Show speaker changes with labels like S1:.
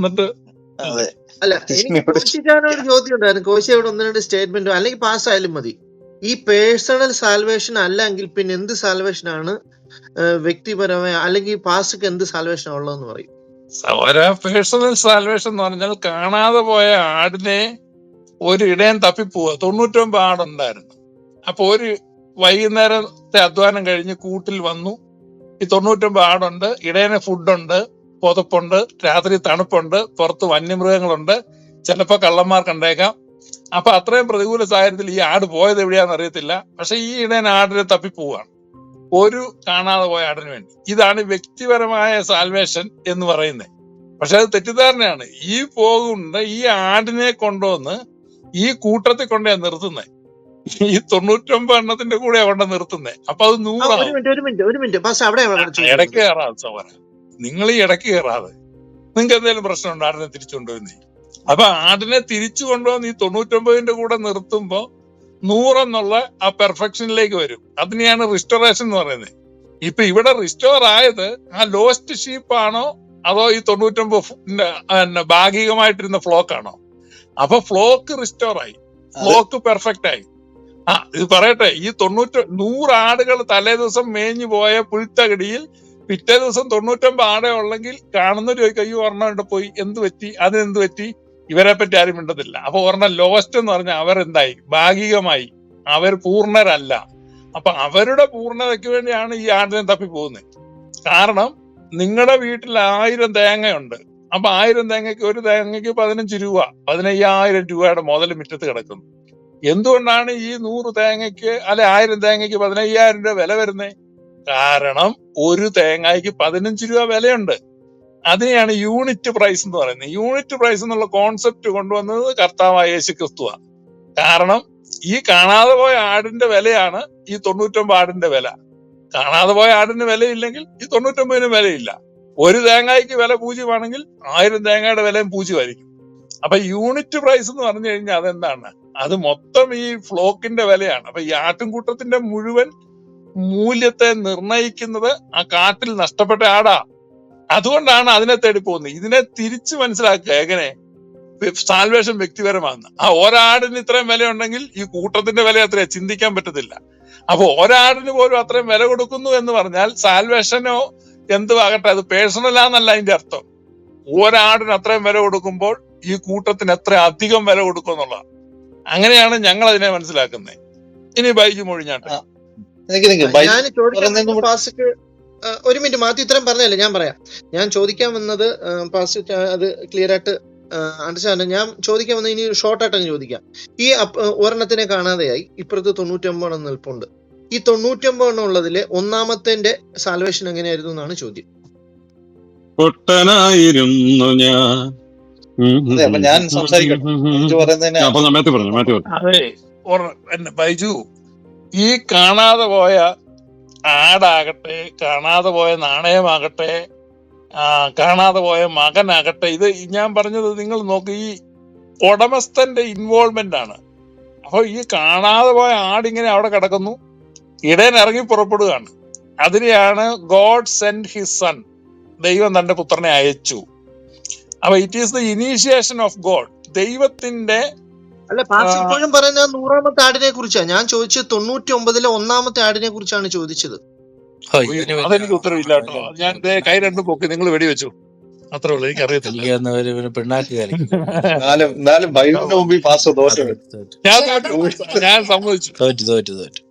S1: എന്നിട്ട്
S2: അല്ല കോശിച്ചാനോട് ചോദ്യം ഉണ്ടായിരുന്നു. അവിടെ ഒന്ന് രണ്ട് സ്റ്റേറ്റ്മെന്റോ അല്ലെങ്കിൽ പാസ് ആയാലും മതി. ഈ പേഴ്സണൽ സാൽവേഷൻ അല്ലെങ്കിൽ പിന്നെ എന്ത് സാൽവേഷൻ ആണ്? വ്യക്തിപരമായ അല്ലെങ്കിൽ പാസ്ക്ക് എന്ത് സാൽവേഷൻ ഉള്ളതെന്ന് പറയും.
S1: ഒരാ പേഴ്സണൽ സാൽവേഷൻ എന്ന് പറഞ്ഞാൽ കാണാതെ പോയ ആടിനെ ഒരു ഇടയൻ തപ്പിപ്പോവുക തൊണ്ണൂറ്റൊമ്പത് ആടുണ്ടായിരുന്നു. അപ്പൊ ഒരു വൈകുന്നേരത്തെ അധ്വാനം കഴിഞ്ഞ് കൂട്ടിൽ വന്നു. ഈ തൊണ്ണൂറ്റൊമ്പത് ആടുണ്ട് ഇടയന് ഫുഡുണ്ട് പുതപ്പുണ്ട് രാത്രി തണുപ്പുണ്ട് പുറത്ത് വന്യമൃഗങ്ങളുണ്ട്. ചിലപ്പോ കള്ളന്മാർ കണ്ടേക്കാം അപ്പൊ അത്രയും പ്രതികൂല സാഹചര്യത്തിൽ ഈ ആട് പോയത് എവിടെയാന്ന് അറിയത്തില്ല. പക്ഷെ ഈ ഇടയൻ ആടിനെ തപ്പിപ്പോവാണ് ഒരു കാണാതെ പോയ ആടിന് വേണ്ടി. ഇതാണ് വ്യക്തിപരമായ സാൽവേഷൻ എന്ന് പറയുന്നത്. പക്ഷെ അത് തെറ്റിദ്ധാരണയാണ്. ഈ പോകുന്ന ഈ ആടിനെ കൊണ്ടുവന്ന് ഈ കൂട്ടത്തിൽ കൊണ്ടേ നിർത്തുന്നത് ഈ തൊണ്ണൂറ്റൊമ്പത് എണ്ണത്തിന്റെ കൂടെ അവിടെ നിർത്തുന്നത് അപ്പൊ അത്
S2: നൂറാണ്
S1: ഇടയ്ക്ക് കയറാം സോമന നിങ്ങൾ ഈ ഇടയ്ക്ക് കയറാതെ. നിങ്ങൾക്ക് എന്തെങ്കിലും പ്രശ്നമുണ്ടോ? ആടിനെ തിരിച്ചു കൊണ്ടുവന്നേ അപ്പൊ ആടിനെ തിരിച്ചു കൊണ്ടുവന്ന് ഈ തൊണ്ണൂറ്റൊമ്പതിന്റെ കൂടെ നിർത്തുമ്പോ നൂറെന്നുള്ള ആ പെർഫെക്ഷനിലേക്ക് വരും. അതിനെയാണ് റിസ്റ്റോറേഷൻ എന്ന് പറയുന്നത്. ഇപ്പൊ ഇവിടെ റിസ്റ്റോർ ആയത് ആ ലോസ്റ്റ് ഷീപ്പ് ആണോ? അതോ ഈ തൊണ്ണൂറ്റൊമ്പത് ഭാഗികമായിട്ടിരുന്ന ഫ്ലോക്ക് ആണോ? അപ്പൊ ഫ്ലോക്ക് റിസ്റ്റോർ ആയി. ഫ്ലോക്ക് പെർഫെക്റ്റ് ആയി. ആ ഇത് പറയട്ടെ ഈ തൊണ്ണൂറ്റ നൂറ് ആടുകൾ തലേ ദിവസം മേഞ്ഞു പോയ പുൽത്തകടിയിൽ പിറ്റേ ദിവസം തൊണ്ണൂറ്റൊമ്പത് ആടെ ഉള്ളെങ്കിൽ കാണുന്ന ഒരു അയ്യോ ഒരെണ്ണം ഇവിടെ പോയി? എന്ത് പറ്റി? അതിനെന്ത് പറ്റി? ഇവരെ പറ്റി ആരും മിണ്ടത്തില്ല. അപ്പൊ ഒരെണ്ണം ലോസ്റ്റ് എന്ന് പറഞ്ഞാൽ അവർ എന്തായി ഭാഗികമായി. അവർ പൂർണരല്ല. അപ്പൊ അവരുടെ പൂർണതയ്ക്ക് വേണ്ടിയാണ് ഈ ആടിനെ തപ്പി പോകുന്നത് കാരണം നിങ്ങളുടെ വീട്ടിൽ ആയിരം തേങ്ങയുണ്ട്. അപ്പൊ ആയിരം തേങ്ങയ്ക്ക് ഒരു തേങ്ങയ്ക്ക് പതിനഞ്ച് രൂപ. പതിനയ്യായിരം രൂപയുടെ മുതൽ മുറ്റത്ത് കിടക്കുന്നു. എന്തുകൊണ്ടാണ് ഈ നൂറ് തേങ്ങയ്ക്ക് അല്ലെ ആയിരം തേങ്ങയ്ക്ക് പതിനയ്യായിരം രൂപ വില വരുന്നത് കാരണം ഒരു തേങ്ങയ്ക്ക് പതിനഞ്ച് രൂപ വിലയുണ്ട്. അതിനെയാണ് യൂണിറ്റ് പ്രൈസ് എന്ന് പറയുന്നത്. യൂണിറ്റ് പ്രൈസ് എന്നുള്ള കോൺസെപ്റ്റ് കൊണ്ടുവന്നത് കർത്താവായ യേശു ക്രിസ്തുവാണ് കാരണം ഈ കാണാതെ പോയ ആടിന്റെ വിലയാണ് ഈ തൊണ്ണൂറ്റൊമ്പത് ആടിന്റെ വില. കാണാതെ പോയ ആടിന് വിലയില്ലെങ്കിൽ ഈ തൊണ്ണൂറ്റൊമ്പതിന് വിലയില്ല. ഒരു തേങ്ങയ്ക്ക് വില പൂജ്യമാണെങ്കിൽ ആയിരം തേങ്ങയുടെ വിലയും പൂജ്യമായിരിക്കും. അപ്പൊ യൂണിറ്റ് പ്രൈസ് എന്ന് പറഞ്ഞു കഴിഞ്ഞാൽ അതെന്താണ്? അത് മൊത്തം ഈ ഫ്ലോക്കിന്റെ വിലയാണ്. അപ്പൊ ഈ ആട്ടിൻകൂട്ടത്തിന്റെ മുഴുവൻ മൂല്യത്തെ നിർണയിക്കുന്നത് ആ കാട്ടിൽ നഷ്ടപ്പെട്ട ആടാ. അതുകൊണ്ടാണ് അതിനെ തേടി പോകുന്നത്. ഇതിനെ തിരിച്ചു മനസ്സിലാക്കുക എങ്ങനെ? സാൽവേഷൻ വ്യക്തിപരമാണ് ആ ഒരാടിന് ഇത്രയും വില ഉണ്ടെങ്കിൽ ഈ കൂട്ടത്തിന്റെ വില അത്ര ചിന്തിക്കാൻ പറ്റത്തില്ല. അപ്പൊ ഒരാടിന് പോലും അത്രയും വില കൊടുക്കുന്നു എന്ന് പറഞ്ഞാൽ സാൽവേഷനോ എന്തുവാകട്ടെ അത് പേഴ്സണലാന്നല്ല അതിന്റെ അർത്ഥം. ഒരാടിന് അത്രയും വില കൊടുക്കുമ്പോൾ ഈ കൂട്ടത്തിന് എത്ര അധികം വില കൊടുക്കും എന്നുള്ളതാണ് അങ്ങനെയാണ് ഞങ്ങൾ അതിനെ മനസ്സിലാക്കുന്നത്. ഇനി ബൈജു മൊഴിഞ്ഞാട്ടെ.
S2: ഞാൻ ചോദിക്കാൻ ഒരു മിനിറ്റ് മാത്യു ഇത്തരം പറഞ്ഞല്ലേ ഞാൻ പറയാം. ഞാൻ ചോദിക്കാൻ വന്നത് അത് ക്ലിയർ ആയിട്ട് അണ്ടർസ്റ്റാൻഡ് ഞാൻ ചോദിക്കാൻ വന്നത് ഇനി ഷോർട്ട് ആയിട്ട് അങ്ങ് ചോദിക്കാം. ഈ ഒരെണ്ണത്തിനെ കാണാതെയായി ഇപ്പുറത്ത് തൊണ്ണൂറ്റൊമ്പതെണ്ണം നിൽപ്പുണ്ട്. ഈ തൊണ്ണൂറ്റൊമ്പതെണ്ണം ഉള്ളതിൽ ഒന്നാമത്തെ സാൽവേഷൻ എങ്ങനെയായിരുന്നു എന്നാണ് ചോദ്യം.
S3: പൊട്ടനായിരുന്നു ഞാൻ.
S4: ഞാൻ സംസാരിക്കട്ടെ? ബൈജു.
S1: ഈ കാണാതെ പോയ ആടാകട്ടെ കാണാതെ പോയ നാണയമാകട്ടെ കാണാതെ പോയ മകനാകട്ടെ ഇത് ഞാൻ പറഞ്ഞത് നിങ്ങൾ നോക്ക് ഈ ഉടമസ്ഥന്റെ ഇൻവോൾവ്മെന്റ് ആണ്. അപ്പോൾ ഈ കാണാതെ പോയ ആടിങ്ങനെ അവിടെ കിടക്കുന്നു ഇടയൻ ഇറങ്ങി പുറപ്പെടുകയാണ്. അതിനെയാണ് ഗോഡ് സെൻഡ് ഹിസ് സൺ ദൈവം തന്റെ പുത്രനെ അയച്ചു. അപ്പൊ it is the initiation of God ദൈവത്തിന്റെ
S2: അല്ല പാസ്. ഇപ്പോഴും പറയുന്നത് നൂറാമത്തെ ആടിനെ കുറിച്ചാണ് ഞാൻ ചോദിച്ചത് തൊണ്ണൂറ്റി ഒമ്പതിലെ ഒന്നാമത്തെ ആടിനെ കുറിച്ചാണ് ചോദിച്ചത്.
S1: അതെനിക്ക് ഉത്തരവില്ല കേട്ടോ. ഞാൻ ദേ കൈ രണ്ടും പൊക്കി നിങ്ങൾ വെടിവെച്ചു. അത്രേ ഉള്ളൂ എനിക്ക് അറിയത്തില്ല.
S5: പിണ്ണാക്ക് കളിക്കും
S4: നാലും നാലും ബൈബിളിന്റെ മുമ്പിൽ പാസ് ദോഷം.
S1: ഞാൻ ഞാൻ സമ്മതിച്ചു
S5: തോറ്റു തോറ്റു തോറ്റു.